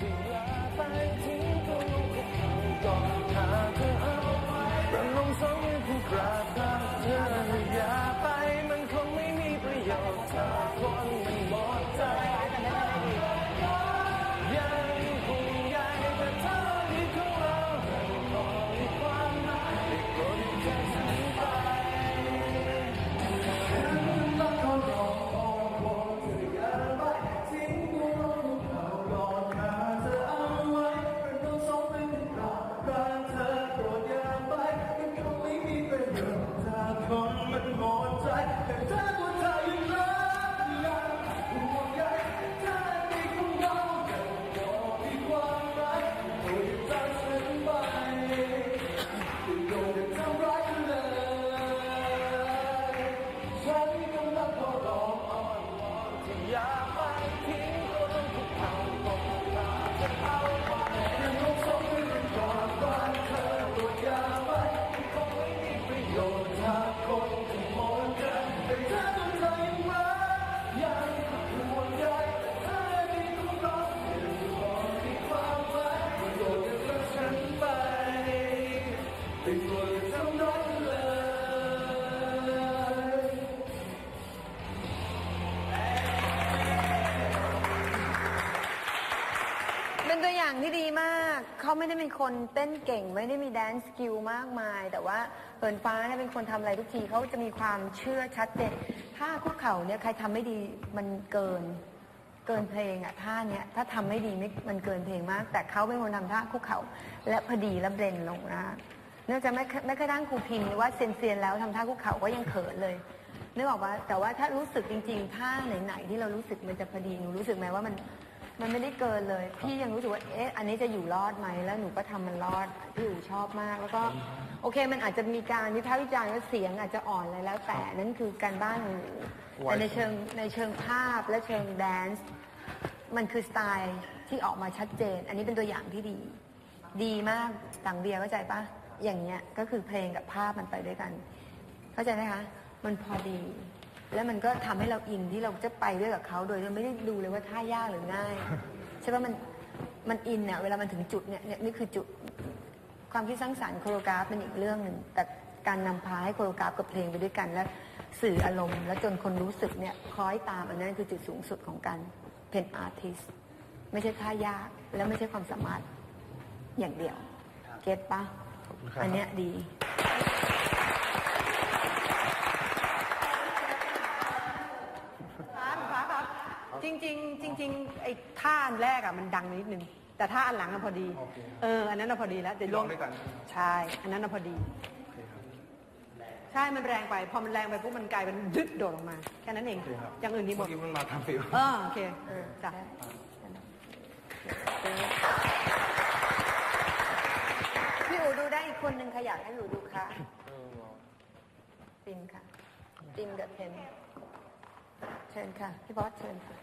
ที่ เป็นตัวอย่างที่ดีมาก เขาไม่ได้เป็นคนเต้นเก่ง ไม่ได้มีแดนซ์สกิลมากมาย แต่ว่าเปินฟ้าเนี่ยเป็นคนทำอะไรทุกทีเขาจะมีความเชื่อชัดเจนถ้าคุกเข่าเนี่ยใครทำไม่ดีมันเกิน เกินเพลงอะท่าเนี้ยถ้าทำไม่ดีไม่มันเกินเพลงมาก แต่เขาเป็นคนทำท่าคุกเข่าและพอดีและเบรนลงนะ เนื่องจากแม้แม้กระทั่งครูพิมพ์ว่าเซียนๆแล้วทำท่าคุกเข่าก็ยังเขินเลยนึกออกว่าแต่ว่าถ้ารู้สึกจริงๆท่าไหนๆที่เรารู้สึกมันจะพอดีหนูรู้สึกไหมว่ามันมันไม่ได้เกินเลย พี่ยังรู้สึกว่าเอ๊ะอันนี้จะอยู่รอดไหมแล้วหนูก็ทำมันรอดพี่อู๋ชอบมาก แล้วก็โอเคมันอาจจะมีการวิพากษ์วิจารณ์ว่าเสียงอาจจะอ่อนอะไรแล้วแต่นั่นคือการบ้านของหนูแต่ในเชิงในเชิงภาพและเชิงแดนซ์ มันคือสไตล์ที่ออกมาชัดเจน อันนี้เป็นตัวอย่างที่ดี ดีมากต่างเบียร์เข้าใจปะ อย่างเงี้ยก็คือเพลงกับภาพมันไปด้วยกัน เข้าใจไหมคะ มันพอดี แล้วมันก็ทำให้เราอินที่เราจะไปด้วยกับเขาโดยเราไม่ได้ดูเลยว่าท่ายากหรือง่ายใช่ป่ะมันมันอินเนี่ยเวลามันถึงจุดเนี่ยเนี่ยนี่คือจุดความคิดสร้างสรรค์โคโรกราฟเป็นอีกเรื่องหนึ่งแต่การนำพาให้โคโรกราฟกับเพลงไปด้วยกันและสื่ออารมณ์ แล้วจนคนรู้สึกเนี่ยคล้อยตามอันนั้นคือจุดสูงสุดของการเป็นอาร์ติสไม่ใช่ท่ายากและไม่ใช่ความสามารถอย่างเดียว เก็ตปะ อันเนี้ยดี ฟ้าฟ้าครับ จริง ๆ จริง ๆ ไอ้ท่าอันแรกอะมันดังนิดนึง แต่ท่าอันหลังอะพอดีเออ อันนั้นอะพอดีแล้วเดี๋ยวลลองด้วยกัน ใช่ อันนั้นอะพอดีใช่ มันแรงไป พอมันแรงไปปุ๊บมันกลายเป็นดึดโดดออกมา แค่นั้นเอง โอเคครับอย่างอื่นดีหมเมื่ดอกี้มันมาทำฟิลเออโอเคจ้ะพี่อูดูได้อีก คนหนึ่งขยากให้หนูดูค่ะปิมค่ะปิมกับเทนเชิญค่ะ พี่บอสเชิญค่ะ